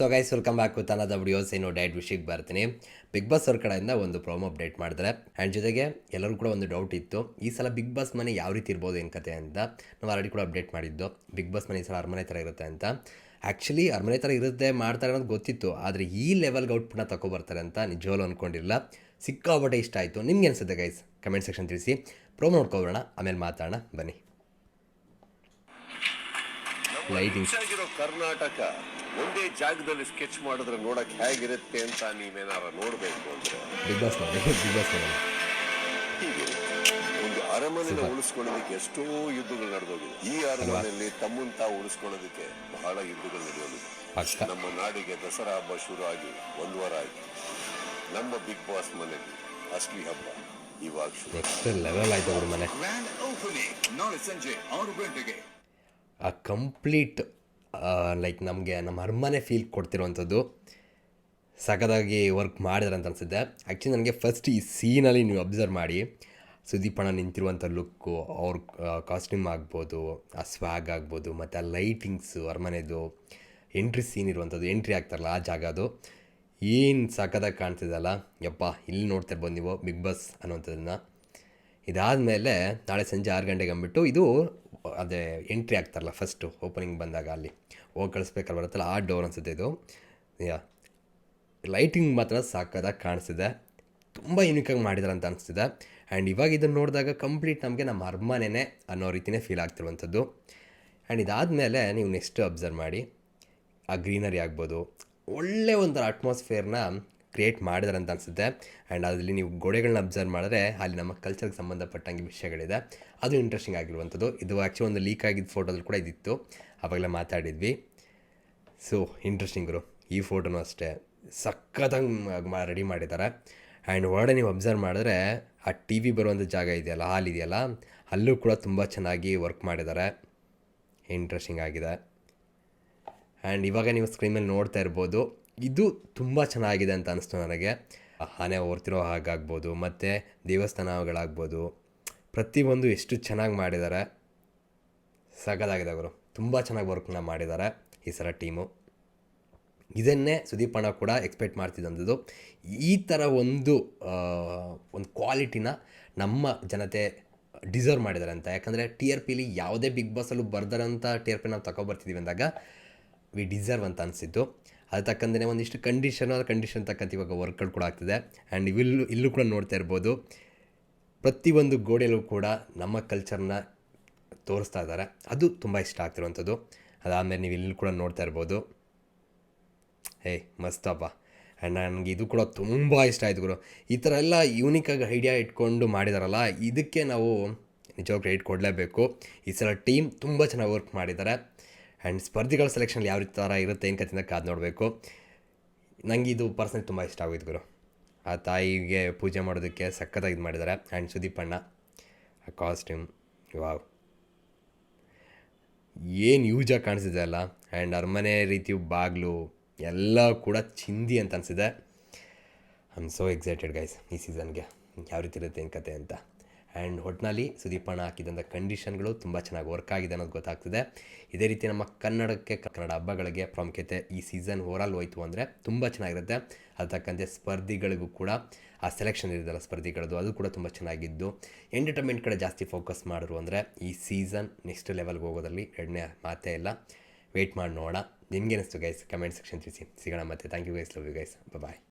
So guys welcome back with ಅನ್ನದ videos ಏನು diet ವಿಷಯಕ್ಕೆ ಬರ್ತೀನಿ. ಬಿಗ್ ಬಾಸ್ ಅವ್ರ ಕಡೆಯಿಂದ ಒಂದು ಪ್ರೋಮೋ ಅಪ್ಡೇಟ್ ಮಾಡಿದ್ರೆ ಆ್ಯಂಡ್ ಜೊತೆಗೆ ಎಲ್ಲರೂ ಕೂಡ ಒಂದು ಡೌಟ್ ಇತ್ತು. ಈ ಸಲ ಬಿಗ್ ಬಾಸ್ ಮನೆ ಯಾವ ರೀತಿ ಇರ್ಬೋದು ಏನು ಕತೆ ಅಂತ ನಾವು ಆಲ್ರೆಡಿ ಕೂಡ ಅಪ್ಡೇಟ್ ಮಾಡಿದ್ದು. ಬಿಗ್ ಬಾಸ್ ಮನೆ ಈ ಸಲ ಅರಮನೆ ಥರ ಇರುತ್ತೆ ಅಂತ. ಆ್ಯಕ್ಚುಲಿ ಅರಮನೆ ಥರ ಇರುತ್ತೆ ಮಾಡ್ತಾರೆ ಅನ್ನೋದು ಗೊತ್ತಿತ್ತು. ಆದರೆ ಈ ಲೆವೆಲ್ಗೆ ಔಟ್ಪುಟ್ನ ತಗೊಬರ್ತಾರೆ ಅಂತ ನಿಜವಾಗ್ಲೂ ಅಂದ್ಕೊಂಡಿಲ್ಲ ಸಿಕ್ಕಾಪಟ್ಟೆ ಇಷ್ಟ ಆಯಿತು. ನಿಮ್ಗೆ ಅನಿಸುತ್ತೆ ಗೈಸ್ ಕಮೆಂಟ್ ಸೆಕ್ಷನ್ ತಿಳಿಸಿ. ಪ್ರೋಮೋ ನೋಡ್ಕೋಬೋಣ ಆಮೇಲೆ ಮಾತಾಡೋಣ. ಬನ್ನಿ. ಲೈಟಿಂಗ್ ಕರ್ನಾಟಕ ಒಂದೇ ಜಾಗದಲ್ಲಿ ಸ್ಕೆಚ್ ಮಾಡಿದ್ರೆ ನೋಡಕ್ ಹೇಗಿರುತ್ತೆ ಅಂತ ನೀವೇನಾರ ನೋಡ್ಬೇಕು ಅಂದ್ರೆ? ಬಿಗ್ ಬಾಸ್ ನೋಡಿ ಬಿಗ್ ಬಾಸ್ ನೋಡಿ ಹೀಗೆ ಒಂದು ಅರಮನೆನ ಉಳಿಸ್ಕೊಳ್ಳೋದಕ್ಕೆ ಎಷ್ಟೋ ಯುದ್ಧಗಳು ನಡೆದೋಗಿದೆ. ಈ ಅರಮನೆಯಲ್ಲಿ ತಮ್ಮಂತ ತಾವು ಉಳಿಸ್ಕೊಳ್ಳೋದಕ್ಕೆ ಬಹಳ ಯುದ್ಧಗಳು ನಡೆಯೋದು ಪಕ್ಕ ನಮ್ಮ ನಾಡಿಗೆ ದಸರಾ ಹಬ್ಬ ಶುರು ಆಗಿ ಒಂದು ವಾರ ಆಯ್ತು ನಮ್ಮ ಬಿಗ್ ಬಾಸ್ ಮನೆಯಲ್ಲಿ ಅಸ್ಲಿ ಹಬ್ಬ ಇವಾಗ ಶುರು. ನೆಕ್ಸ್ಟ್ ಲೆವೆಲ್ ಆಯ್ತು ಅವ್ರ ಮನೆ? ಗ್ರ್ಯಾಂಡ್ ಓಪನಿಂಗ್ ನಾಳೆ ಸಂಜೆ ಆರು ಗಂಟೆಗೆ. ಆ ಕಂಪ್ಲೀಟ್ ಲೈಕ್ ನಮಗೆ ನಮ್ಮ ಅರಮನೆ ಫೀಲ್ ಕೊಡ್ತಿರುವಂಥದ್ದು. ಸಖತ್ತಾಗಿ ವರ್ಕ್ ಮಾಡಿದ್ರೆ ಅಂತ ಅನಿಸುತ್ತೆ. ಆ್ಯಕ್ಚುಲಿ ನನಗೆ ಫಸ್ಟ್ ಈ ಸೀನಲ್ಲಿ ನೀವು ಅಬ್ಸರ್ವ್ ಮಾಡಿ. ಸುದೀಪಣ ನಿಂತಿರುವಂಥ ಲುಕ್ಕು ಅವ್ರ ಕಾಸ್ಟ್ಯೂಮ್ ಆಗ್ಬೋದು, ಆ ಸ್ವ್ಯಾಗ್ ಆಗ್ಬೋದು, ಮತ್ತು ಆ ಲೈಟಿಂಗ್ಸು ಅರಮನೆದು ಎಂಟ್ರಿ ಸೀನ್ ಇರುವಂಥದ್ದು ಎಂಟ್ರಿ ಆಗ್ತಾರಲ್ಲ ಆ ಜಾಗ ಅದು. ಏನು ಸಖತ್ತಾಗಿ ಕಾಣ್ತಿದ್ದಲ್ಲ ಯಪ್ಪ, ಇಲ್ಲಿ ನೋಡ್ತಾ ಇರ್ಬೋದು ನೀವು ಬಿಗ್ ಬಾಸ್ ಇದಾದ ಇದಾದಮೇಲೆ ನಾಳೆ ಸಂಜೆ ಆರು ಗಂಟೆಗೆ ಅಂದ್ಬಿಟ್ಟು ಇದು ಅದೇ ಎಂಟ್ರಿ ಆಗ್ತಾರಲ್ಲ ಫಸ್ಟು ಓಪನಿಂಗ್ ಬಂದಾಗ ಅಲ್ಲಿ. ಹೋಗಿ ಕಳಿಸ್ಬೇಕಾದ್ರೆ ಬರುತ್ತಲ್ಲ ಆ ಡೋರ್ ಅನಿಸುತ್ತೆ ಇದು. ಯಾ ಲೈಟಿಂಗ್ ಮಾತ್ರ ಸಾಕಾದಾಗ ಕಾಣಿಸ್ತಿದೆ. ತುಂಬ ಯುನಿಕಾಗಿ ಮಾಡಿದಾರೆ ಅಂತ ಅನಿಸ್ತಿದೆ. ಆ್ಯಂಡ್ ಇವಾಗ ಇದನ್ನು ನೋಡಿದಾಗ ಕಂಪ್ಲೀಟ್ ನಮಗೆ ನಮ್ಮ ಅರಮನೆನೇ ಅನ್ನೋ ರೀತಿಯೇ ಫೀಲ್ ಆಗ್ತಿರುವಂಥದ್ದು. ಆ್ಯಂಡ್ ಇದಾದಮೇಲೆ ನೀವು ನೆಕ್ಸ್ಟ್ ಅಬ್ಸರ್ವ್ ಮಾಡಿ. ಆ ಗ್ರೀನರಿ ಆಗ್ಬೋದು. ಒಳ್ಳೆ ಒಂದು ಅಟ್ಮಾಸ್ಫಿಯರ್ನ ಕ್ರಿಯೇಟ್ ಮಾಡಿದಾರೆ ಅಂತ ಅನಿಸುತ್ತೆ. ಆ್ಯಂಡ್ ಅದರಲ್ಲಿ ನೀವು ಗೋಡೆಗಳನ್ನ ಅಬ್ಸರ್ವ್ ಮಾಡಿದ್ರೆ ಅಲ್ಲಿ ನಮ್ಮ ಕಲ್ಚರ್ಗೆ ಸಂಬಂಧಪಟ್ಟಂಗೆ ವಿಷಯಗಳಿದೆ. ಅದು ಇಂಟ್ರೆಸ್ಟಿಂಗ್ ಆಗಿರುವಂಥದ್ದು. ಇದು ಆ್ಯಕ್ಚುಲಿ ಒಂದು ಲೀಕ್ ಆಗಿದ್ದ ಫೋಟೋದಲ್ಲಿ ಕೂಡ ಇದಿತ್ತು. ಆವಾಗಲೇ ಮಾತಾಡಿದ್ವಿ. ಸೊ ಇಂಟ್ರೆಸ್ಟಿಂಗರು ಈ ಫೋಟೋನು ಅಷ್ಟೇ. ಸಖತ್ತಾಗಿ ರೆಡಿ ಮಾಡಿದ್ದಾರೆ. ಆ್ಯಂಡ್ ಒಳಗಡೆ ನೀವು ಅಬ್ಸರ್ವ್ ಮಾಡಿದ್ರೆ ಆ ಟಿ ವಿ ಬರುವಂಥ ಜಾಗ ಇದೆಯಲ್ಲ ಹಾಲ್ ಇದೆಯಲ್ಲ, ಅಲ್ಲೂ ಕೂಡ ತುಂಬ ಚೆನ್ನಾಗಿ ವರ್ಕ್ ಮಾಡಿದ್ದಾರೆ. ಇಂಟ್ರೆಸ್ಟಿಂಗ್ ಆಗಿದೆ. ಆ್ಯಂಡ್ ಇವಾಗ ನೀವು ಸ್ಕ್ರೀನ್ ಮೇಲೆ ನೋಡ್ತಾ ಇರ್ಬೋದು. ಇದು ತುಂಬ ಚೆನ್ನಾಗಿದೆ ಅಂತ ಅನ್ನಿಸ್ತು ನನಗೆ. ಆನೆ ಓರ್ತಿರೋ ಹಾಗಾಗ್ಬೋದು, ಮತ್ತು ದೇವಸ್ಥಾನಗಳಾಗ್ಬೋದು ಪ್ರತಿಯೊಂದು ಎಷ್ಟು ಚೆನ್ನಾಗಿ ಮಾಡಿದ್ದಾರೆ ಸಖತ್ತಾಗಿದೆ ಅವರು ತುಂಬ ಚೆನ್ನಾಗಿ ವರ್ಕ್ನ ಮಾಡಿದ್ದಾರೆ ಈ ಸಲ ಟೀಮು. ಇದನ್ನೇ ಸುದೀಪಣ್ಣ ಕೂಡ ಎಕ್ಸ್ಪೆಕ್ಟ್ ಮಾಡ್ತಿದ್ದಂಥದ್ದು. ಈ ಥರ ಒಂದು ಒಂದು ಕ್ವಾಲಿಟಿನ ನಮ್ಮ ಜನತೆ ಡಿಸರ್ವ್ ಮಾಡಿದ್ದಾರೆ ಅಂತ. ಯಾಕಂದರೆ ಟಿ ಆರ್ ಪಿಲಿ ಯಾವುದೇ ಬಿಗ್ ಬಾಸಲ್ಲೂ ಬರ್ದಾರಂಥ ಟಿ ಆರ್ ಪಿ ನಾವು ತಗೊಬರ್ತಿದ್ದೀವಿ ಅಂದಾಗ ವಿ ಡಿಸರ್ವ್ ಅಂತ ಅನಿಸಿದ್ದು. ಅದು ತಕ್ಕಂತೆ ಒಂದಿಷ್ಟು ಕಂಡೀಷನ್ ಕಂಡೀಷನ್ ತಕ್ಕಂತ ಇವಾಗ ವರ್ಕ್ಗಳು ಕೂಡ ಆಗ್ತಿದೆ. ಆ್ಯಂಡ್ ಇಲ್ಲೂ ಇಲ್ಲೂ ಕೂಡ ನೋಡ್ತಾ ಇರ್ಬೋದು. ಪ್ರತಿಯೊಂದು ಗೋಡೆಯಲ್ಲೂ ಕೂಡ ನಮ್ಮ ಕಲ್ಚರ್ನ ತೋರಿಸ್ತಾ ಇದ್ದಾರೆ. ಅದು ತುಂಬ ಇಷ್ಟ ಆಗ್ತಿರುವಂಥದ್ದು. ಅದಾದಮೇಲೆ ನೀವು ಇಲ್ಲಿ ಕೂಡ ನೋಡ್ತಾ ಇರ್ಬೋದು. ಹೇ ಮಸ್ತಪ್ಪ ಆ್ಯಂಡ್ ನನಗೆ ಇದು ಕೂಡ ತುಂಬ ಇಷ್ಟ ಆಯಿತು ಗುರು. ಈ ಥರ ಎಲ್ಲ ಯೂನಿಕಾಗಿ ಐಡಿಯಾ ಇಟ್ಕೊಂಡು ಮಾಡಿದಾರಲ್ಲ, ಇದಕ್ಕೆ ನಾವು ನಿಜವಾಗ್ಲೂ ಕ್ರೆಡಿಟ್ ಕೊಡಲೇಬೇಕು. ಈ ಸಲ ಟೀಮ್ ತುಂಬ ಚೆನ್ನಾಗಿ ವರ್ಕ್ ಮಾಡಿದ್ದಾರೆ. ಆ್ಯಂಡ್ ಸ್ಪರ್ಧಿಗಳ ಸೆಲೆಕ್ಷನ್ ಯಾವ ರೀತಿ ಥರ ಇರುತ್ತೆ ಏನು ಕತ್ತಿಂದ ಕಾದು ನೋಡಬೇಕು. ನನಗೆ ಇದು ಪರ್ಸನಲ್ ತುಂಬ ಇಷ್ಟ ಆಗೋಯ್ತು ಗುರು. ಆ ತಾಯಿಗೆ ಪೂಜೆ ಮಾಡೋದಕ್ಕೆ ಸಖತ್ತಾಗಿ ಇದು ಮಾಡಿದ್ದಾರೆ ಆ್ಯಂಡ್ ಅಣ್ಣ, ಆ ಕಾಸ್ಟ್ಯೂಮ್ ವಾವ್ ಏನು ಯೂಜಾಗಿ ಕಾಣಿಸಿದೆ ಅಲ್ಲ. ಆ್ಯಂಡ್ ಅರಮನೆ ರೀತಿ ಬಾಗಿಲು, ಎಲ್ಲ ಕೂಡ ಚಿಂದಿ ಅಂತ ಅನಿಸಿದೆ. I am so excited guys ಈ ಸೀಸನ್ಗೆ ಯಾವ ರೀತಿ ಇರುತ್ತೆ ಏನು ಕತೆ ಅಂತ. ಆ್ಯಂಡ್ ಒಟ್ಟಿನಲ್ಲಿ ಸುದೀಪಣ್ಣ ಹಾಕಿದಂಥ ಕಂಡೀಷನ್ಗಳು ತುಂಬ ಚೆನ್ನಾಗಿ ವರ್ಕ್ ಆಗಿದೆ ಅನ್ನೋದು ಗೊತ್ತಾಗ್ತಿದೆ. ಇದೇ ರೀತಿ ನಮ್ಮ ಕನ್ನಡಕ್ಕೆ, ಕನ್ನಡ ಹಬ್ಬಗಳಿಗೆ ಪ್ರಾಮುಖ್ಯತೆ ಈ ಸೀಸನ್ ಓವರಾಲ್ ಹೋಯ್ತು ಅಂದರೆ ತುಂಬ ಚೆನ್ನಾಗಿರುತ್ತೆ. ಅದು ಸ್ಪರ್ಧಿಗಳಿಗೂ ಕೂಡ ಆ ಸೆಲೆಕ್ಷನ್ ಇರೋದಲ್ಲ ಸ್ಪರ್ಧಿಗಳದ್ದು, ಅದು ಕೂಡ ತುಂಬ ಚೆನ್ನಾಗಿದ್ದು. ಎಂಟರ್ಟೈನ್ಮೆಂಟ್ ಕಡೆ ಜಾಸ್ತಿ ಫೋಕಸ್ ಮಾಡಿದ್ರು ಅಂದರೆ ಈ ಸೀಸನ್ ನೆಕ್ಸ್ಟ್ ಲೆವೆಲ್ಗೆ ಹೋಗೋದ್ರಲ್ಲಿ ಎರಡನೇ ಮಾತೇ ಇಲ್ಲ. ವೆಯ್ಟ್ ಮಾಡಿ ನೋಡೋಣ. ನಿಮ್ಗೆ ಅನಿಸ್ತು ಗೈಸ್ ಕಮೆಂಟ್ ಸೆಕ್ಷನ್ ತಿಳಿಸಿ. ಸಿಗೋಣ ಮತ್ತೆ. Thank you guys love you guys bye